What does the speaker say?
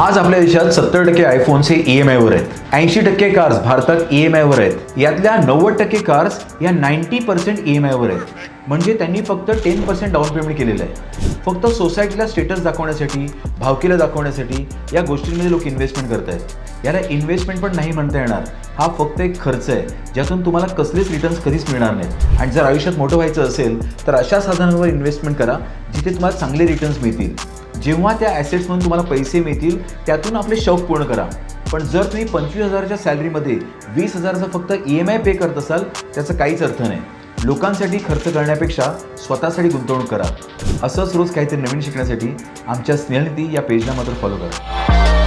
आज आपल्या देशात सत्तर टक्के आयफोन्स हे ई एम आयवर आहेत. ऐंशी टक्के कार्स भारतात ई एम आयवर आहेत. यातल्या नव्वद टक्के कार्स या नाईन्टी पर्सेंट ई एम आयवर आहेत. म्हणजे त्यांनी फक्त टेन पर्सेंट डाऊन पेमेंट केलेलं आहे. फक्त सोसायटीला स्टेटस दाखवण्यासाठी भावकीला दाखवण्यासाठी या गोष्टींमध्ये लोक इन्व्हेस्टमेंट करत आहेत याला इन्व्हेस्टमेंट पण नाही म्हणता येणार. हा फक्त एक खर्च आहे. ज्यातून तुम्हाला कसलेच रिटर्न्स कधीच मिळणार नाहीत. आणि जर आयुष्यात मोठं व्हायचं असेल तर अशा साधनांवर इन्व्हेस्टमेंट करा जिथे तुम्हाला चांगले रिटर्न्स मिळतील. जेव्हा त्या ॲसेट्समधून तुम्हाला पैसे मिळतील त्यातून आपले शौक पूर्ण करा. पण जर तुम्ही पंचवीस हजाराच्या सॅलरीमध्ये वीस हजाराचं फक्त ई एम आय पे करत असाल त्याचा काहीच अर्थ नाही. लोकांसाठी खर्च करण्यापेक्षा स्वतःसाठी गुंतवणूक करा. असंच रोज काहीतरी नवीन शिकण्यासाठी आमच्या स्नेहनिधी या पेजला मात्र फॉलो करा.